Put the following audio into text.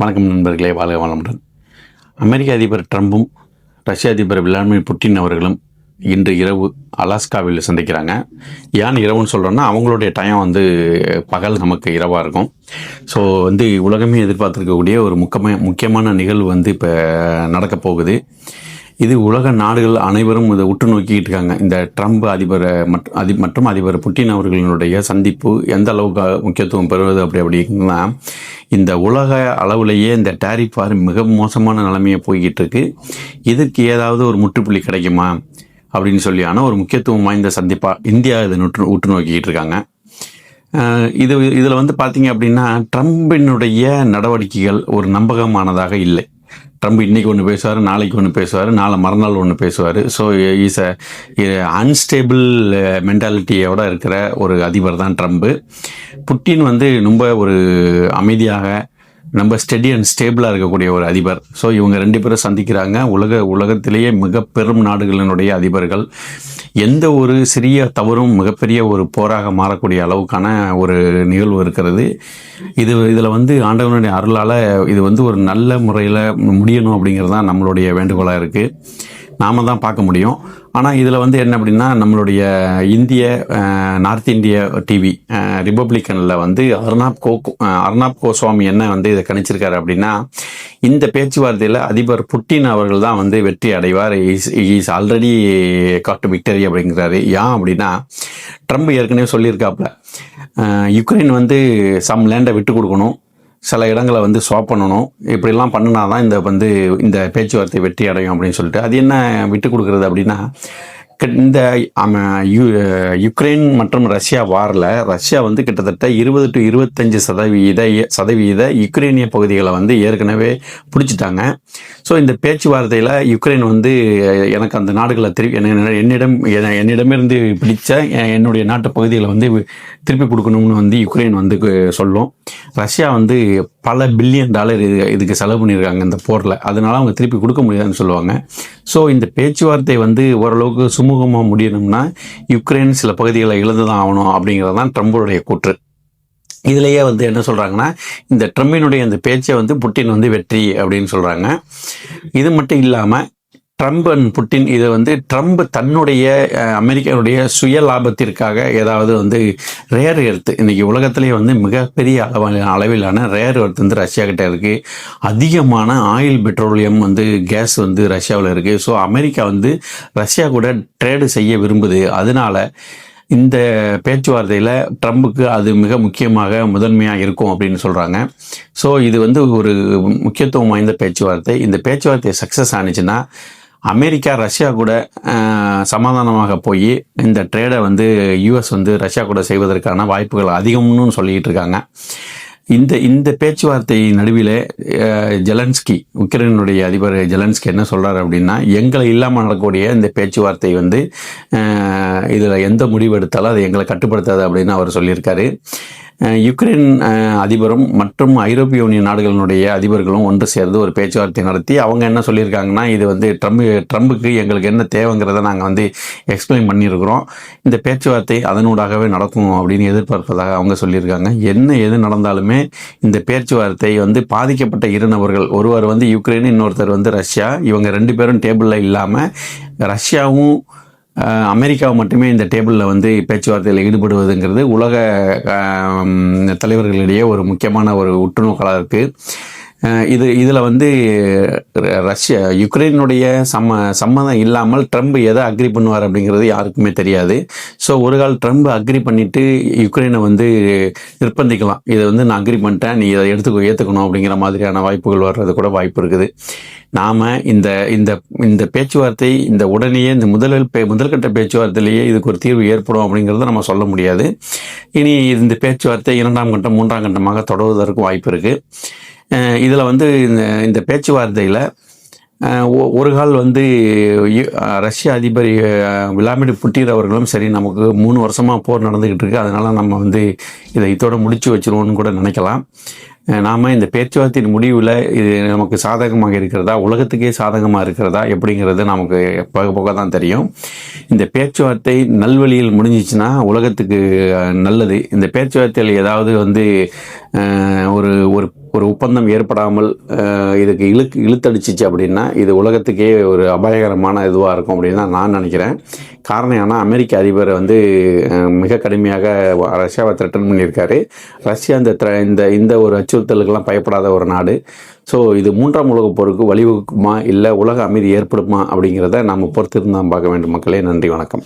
வணக்கம் நண்பர்களே வாழ்க வளமுடன். அமெரிக்க அதிபர் ட்ரம்பும் ரஷ்ய அதிபர் விளாடிமிர் புட்டின் அவர்களும் இன்று இரவு அலாஸ்காவில் சந்திக்கிறாங்க. ஏன் இரவுன்னு சொல்கிறோன்னா அவங்களுடைய டைம் வந்து பகல் நமக்கு இரவாக இருக்கும். ஸோ வந்து உலகமே எதிர்பார்த்துருக்கக்கூடிய ஒரு முக்கமே முக்கியமான நிகழ்வு வந்து இப்போ நடக்க போகுது. இது உலக நாடுகள் அனைவரும் இதை உற்று நோக்கிட்டு இருக்காங்க. இந்த ட்ரம்ப் அதிபர் மற்றும் அதி மற்றும் அதிபர் புட்டின் அவர்களுடைய சந்திப்பு எந்த அளவுக்கு முக்கியத்துவம் பெறுவது அப்படி அப்படின்னா இந்த உலக அளவுலேயே இந்த டேரிஃப் வார் மிக மோசமான நிலைமையை போய்கிட்டு இருக்கு. இதுக்கு ஏதாவது ஒரு முற்றுப்புள்ளி கிடைக்குமா? அப்படின்னு சொல்லியான ஒரு முக்கியத்துவம் வாய்ந்த சந்திப்பாக இந்தியா இதை உற்று உற்று நோக்கிக்கிட்டு இருக்காங்க. இது இதில் வந்து பார்த்தீங்க அப்படின்னா ட்ரம்பினுடைய நடவடிக்கைகள் ஒரு நம்பகமானதாக இல்லை. ட்ரம்ப் இன்னைக்கு ஒன்று பேசுவார் நாளைக்கு ஒன்று பேசுவார் நாளை மறுநாள் ஒன்று பேசுவார். ஸோ இஸ் அ அன்ஸ்டேபிள் மென்டாலிட்டியோட இருக்கிற ஒரு அதிபர் தான் ட்ரம்ப்பு புட்டின் வந்து ரொம்ப ஒரு அமைதியாக ரொம்ப ஸ்டெடி அண்ட் ஸ்டேபிளாக இருக்கக்கூடிய ஒரு அதிபர். ஸோ இவங்க ரெண்டு பேரும் சந்திக்கிறாங்க. உலக உலகத்திலேயே மிக பெரும் நாடுகளினுடைய அதிபர்கள். எந்த ஒரு சிறிய தவறும் மிகப்பெரிய ஒரு போராக மாறக்கூடிய அளவுக்கான ஒரு நிகழ்வு இருக்கிறது. இது இதில் வந்து ஆண்டவனுடைய அருளால் இது வந்து ஒரு நல்ல முறையில் முடியணும் அப்படிங்கிறது தான் நம்மளுடைய வேண்டுகோளாக இருக்குது நாம தான் பார்க்க முடியும். ஆனால் இதில் வந்து என்ன அப்படின்னா நம்மளுடைய இந்திய நார்த் இந்திய டிவி ரிப்பப்ளிக்கனில் வந்து அர்னாப் கோ அஹ், அர்னாப் கோஸ்வாமி என்ன வந்து இதை கணிச்சிருக்காரு அப்படின்னா இந்த பேச்சுவார்த்தையில் அதிபர் புட்டின் அவர்கள் தான் வந்து வெற்றி அடைவார். Is is already got victory அப்படிங்கிறாரு. ஏன் அப்படின்னா ட்ரம்ப் ஏற்கனவே சொல்லியிருக்காப்புல யுக்ரைன் வந்து சம் லேண்டை விட்டு கொடுக்கணும். சில இடங்களை வந்து ஸ்வாப் பண்ணணும். இப்படிலாம் பண்ணினா தான் இந்த வந்து இந்த பேச்சுவார்த்தை வெற்றி அடையும் அப்படின்னு சொல்லிட்டு. அது என்ன விட்டு கொடுக்குறது அப்படின்னா இந்த யு- யுக்ரைன் மற்றும் ரஷ்யா வாரில் ரஷ்யா வந்து கிட்டத்தட்ட இருபது டு இருபத்தஞ்சு சதவீத சதவீத யுக்ரைனிய பகுதிகளை வந்து ஏற்கனவே பிடிச்சிட்டாங்க. ஸோ இந்த பேச்சுவார்த்தையில் யுக்ரைன் வந்து எனக்கு அந்த நாடுகளை திருப்பி என்ன- என்னிடம் என்ன- என்னிடமிருந்து பிடிச்ச என்னுடைய நாட்டு பகுதிகளை வந்து திருப்பி கொடுக்கணும்னு வந்து யுக்ரைன் வந்து சொல்லும். ரஷ்யா வந்து பல பில்லியன் டாலர் இது இதுக்கு செலவு பண்ணியிருக்காங்க இந்த போரில். அதனால் அவங்க திருப்பி கொடுக்க முடியாதுன்னு சொல்லுவாங்க. ஸோ இந்த பேச்சுவார்த்தை வந்து ஓரளவுக்கு சுமூகமாக முடியணும்னா யுக்ரைன் சில பகுதிகளை இழந்து தான் ஆகணும் அப்படிங்கிறது தான் ட்ரம்புடைய கூற்று. இதுலேயே வந்து என்ன சொல்கிறாங்கன்னா இந்த ட்ரம்பினுடைய அந்த பேச்சை வந்து புட்டின் வந்து வெற்றி அப்படின்னு சொல்கிறாங்க இது மட்டும் இல்லாமல் ட்ரம்ப் அண்ட் புட்டின் இதை வந்து ட்ரம்ப் தன்னுடைய அமெரிக்கனுடைய சுய லாபத்திற்காக ஏதாவது வந்து ரேர் எர்த்து இன்றைக்கி உலகத்திலேயே வந்து மிகப்பெரிய அளவிலான அளவிலான ரேர் எர்த் வந்து ரஷ்யா கிட்டே இருக்குது அதிகமான ஆயில் பெட்ரோலியம் வந்து கேஸ் வந்து ரஷ்யாவில் இருக்குது ஸோ அமெரிக்கா வந்து ரஷ்யா கூட ட்ரேடு செய்ய விரும்புது. அதனால இந்த பேச்சுவார்த்தையில் ட்ரம்புக்கு அது மிக முக்கியமாக முதன்மையாக இருக்கும் அப்படின்னு சொல்கிறாங்க ஸோ இது வந்து ஒரு முக்கியத்துவம் வாய்ந்த பேச்சுவார்த்தை. இந்த பேச்சுவார்த்தை சக்ஸஸ் ஆனிச்சுன்னா அமெரிக்கா ரஷ்யா கூட சமாதானமாக போய் இந்த ட்ரேடை வந்து யூஎஸ் வந்து ரஷ்யா கூட செய்வதற்கான வாய்ப்புகள் அதிகம்னு சொல்லிக்கிட்டு இருக்காங்க. இந்த இந்த பேச்சுவார்த்தை நடுவில் ஜெலன்ஸ்கி உக்ரைனுடைய அதிபர் ஜெலன்ஸ்கி என்ன சொல்கிறார் அப்படின்னா எங்களை இல்லாமல் நடக்கக்கூடிய இந்த பேச்சுவார்த்தை வந்து இதில் எந்த முடிவு எடுத்தாலும் அது எங்களை கட்டுப்படுத்தாது அப்படின்னு அவர் சொல்லியிருக்காரு. யுக்ரைன் அதிபரும் மற்றும் ஐரோப்பிய யூனியன் நாடுகளினுடைய அதிபர்களும் ஒன்று சேர்ந்து ஒரு பேச்சுவார்த்தை நடத்தி அவங்க என்ன சொல்லியிருக்காங்கன்னா இது வந்து ட்ரம்ப் ட்ரம்புக்கு எங்களுக்கு என்ன தேவைங்கிறத நாங்கள் வந்து எக்ஸ்பிளைன் பண்ணியிருக்கிறோம். இந்த பேச்சுவார்த்தை அதனூடாகவே நடக்கும் அப்படின்னு எதிர்பார்ப்பதாக அவங்க சொல்லியிருக்காங்க. என்ன எது நடந்தாலுமே இந்த பேச்சுவார்த்தை வந்து பாதிக்கப்பட்ட இரு நபர்கள் ஒருவர் வந்து யுக்ரைன் இன்னொருத்தர் வந்து ரஷ்யா. இவங்க ரெண்டு பேரும் டேபிளில் இல்லாமல் ரஷ்யாவும் அமெரிக்கா அமெரிக்காவை மட்டுமே இந்த டேபிளில் வந்து பேச்சுவார்த்தையில் ஈடுபடுவதுங்கிறது உலக தலைவர்களிடையே ஒரு முக்கியமான ஒரு உற்றுநோக்கலாக இருக்குது இது இதில் வந்து ர- ரஷ்யா யுக்ரைனுடைய சம்ம சம்மதம் இல்லாமல் ட்ரம்ப் எதை அக்ரி பண்ணுவார் அப்படிங்கிறது யாருக்குமே தெரியாது. ஸோ ஒரு கால் ட்ரம்ப் அக்ரி பண்ணிட்டு யுக்ரைனை வந்து நிர்பந்திக்கலாம். இதை வந்து நான் அக்ரி பண்ணிட்டேன். நீ இதை எடுத்துக்கோ ஏற்றுக்கணும் அப்படிங்கிற மாதிரியான வாய்ப்புகள் வர்றது கூட வாய்ப்பு இருக்குது. நாம் இந்த இந்த இந்த பேச்சுவார்த்தை இந்த உடனேயே இந்த முதலில் பே முதல்கட்ட பேச்சுவார்த்தையிலேயே இதுக்கு ஒரு தீர்வு ஏற்படும் அப்படிங்கிறத நம்ம சொல்ல முடியாது. இனி இந்த பேச்சுவார்த்தை இரண்டாம் கட்டம் மூன்றாம் கட்டமாக தொடர்வதற்கு வாய்ப்பு இருக்குது இதில் வந்து இந்த இந்த பேச்சுவார்த்தையில் ஒ- ஒரு கால் வந்து யு- ரஷ்ய அதிபர் அஹ் விளாடிமிர் புட்டின் அவர்களும் சரி நமக்கு மூணு வருஷமாக போர் நடந்துக்கிட்டு இருக்கு. அதனால் நம்ம வந்து இதை இதோட முடிச்சு வச்சிருவோன்னு கூட நினைக்கலாம். நாம் இந்த பேச்சுவார்த்தையின் முடிவில் இது நமக்கு சாதகமாக இருக்கிறதா? உலகத்துக்கே சாதகமாக இருக்கிறதா? எப்படிங்கிறது நமக்கு போக போக தான் தெரியும். இந்த பேச்சுவார்த்தை நல்வழியில் முடிஞ்சிச்சுன்னா உலகத்துக்கு நல்லது. இந்த பேச்சுவார்த்தையில் ஏதாவது வந்து ஒரு ஒரு ஒரு ஒப்பந்தம் ஏற்படாமல் இதுக்கு இழுக்கு இழுத்தடிச்சிச்சு அப்படின்னா இது உலகத்துக்கே ஒரு அபாயகரமான இதுவாக இருக்கும் அப்படின்னு தான் நான் நினைக்கிறேன். காரணம் ஏன்னா அமெரிக்க அதிபர் வந்து மிக கடுமையாக ரஷ்யாவை த்ரெட்டன் பண்ணியிருக்காரு. ரஷ்யா இந்த இந்த இந்த ஒரு அச்சுறுத்தலுக்கெல்லாம் பயப்படாத ஒரு நாடு. ஸோ இது மூன்றாம் உலகப் போருக்கு வழிவகுக்குமா? இல்லை உலக அமைதி ஏற்படுமா? அப்படிங்கிறத நாம் பொறுத்திருந்தான் பார்க்க வேண்டும். மக்களே நன்றி வணக்கம்.